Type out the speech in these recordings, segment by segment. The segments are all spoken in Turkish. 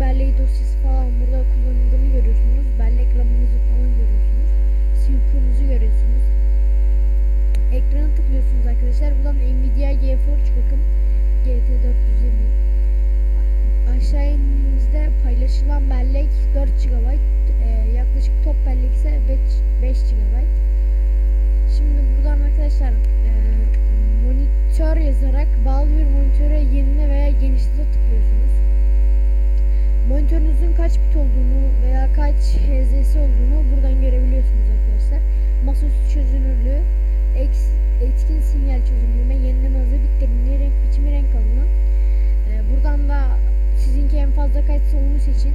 belleği dosyası falan burada kullanıldığını görüyorsunuz. Bellek RAM'ınızı falan görüyorsunuz. CPU'nuzu görüyorsunuz. Ekrana tıklıyorsunuz arkadaşlar. Buradan Nvidia GeForce bakın. GT 420. Aşağı indiğinizde paylaşılan bellek 4 GB. E, yaklaşık top bellek ise 5, 5 GB. Şimdi buradan arkadaşlar e, monitör yazarak bağlı bir monitöre yenile veya genişlete tıklıyorsunuz. Monitörünüzün kaç bit olduğunu veya kaç Hz olduğunu buradan görebiliyorsunuz arkadaşlar. Masaüstü çözünürlüğü, etkin sinyal çözünürlüğü, yenileme hızı, bit derinliği, renk biçimi, renk alımı. E, buradan da sizinki en fazla kaçsa onu seçin.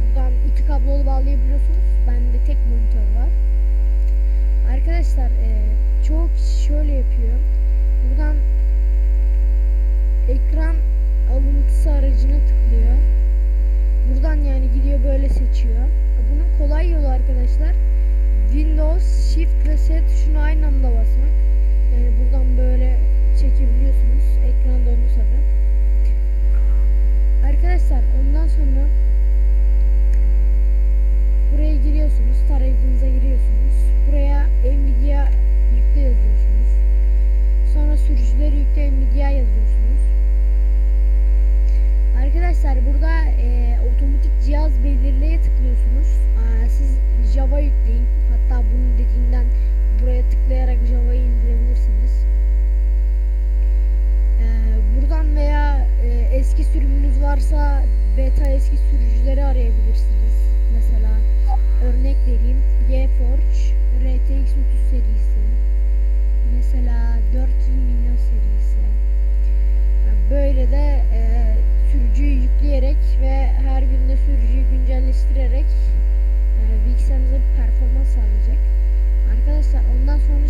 Buradan iki kablolu bağlayabiliyorsunuz. Bende tek monitör var. Arkadaşlar e, çoğu kişi şöyle yapıyor. Buradan ekran alıntısı aracına tıklıyor.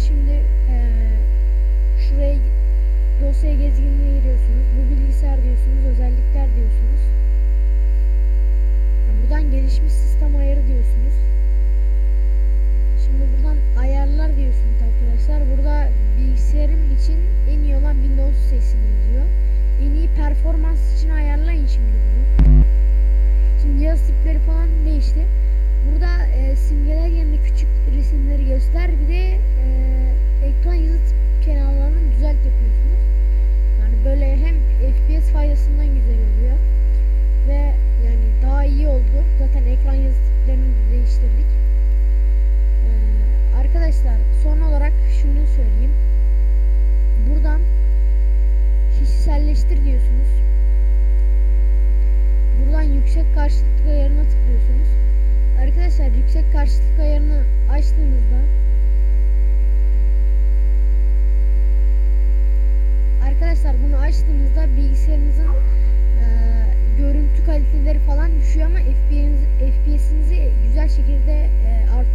Şimdi e, şuraya dosya gezginliğine giriyorsunuz. Bu bilgisayar diyorsunuz, özellikler diyorsunuz. Yani Buradan gelişmiş sistem ayarı diyorsunuz. Şimdi buradan ayarlar diyorsunuz arkadaşlar. Burada bilgisayarım için en iyi olan Windows sesini yazıyor. En iyi performans için ayarlayın şimdi bunu. Şimdi yazı tipleri falan değişti. Burada e, simgeler yerine küçük resimleri göster. Bir de değiştirdik. Ee, arkadaşlar son olarak şunu söyleyeyim. Buradan kişiselleştir diyorsunuz. Buradan yüksek karşılıklı ayarına tıklıyorsunuz. Arkadaşlar yüksek karşılıklı ayarını açtığınızda Arkadaşlar bunu açtığınızda bilgisayarınızın görüntü kaliteleri falan düşüyor ama FPS'inizi, güzel şekilde eee, arttırıyor.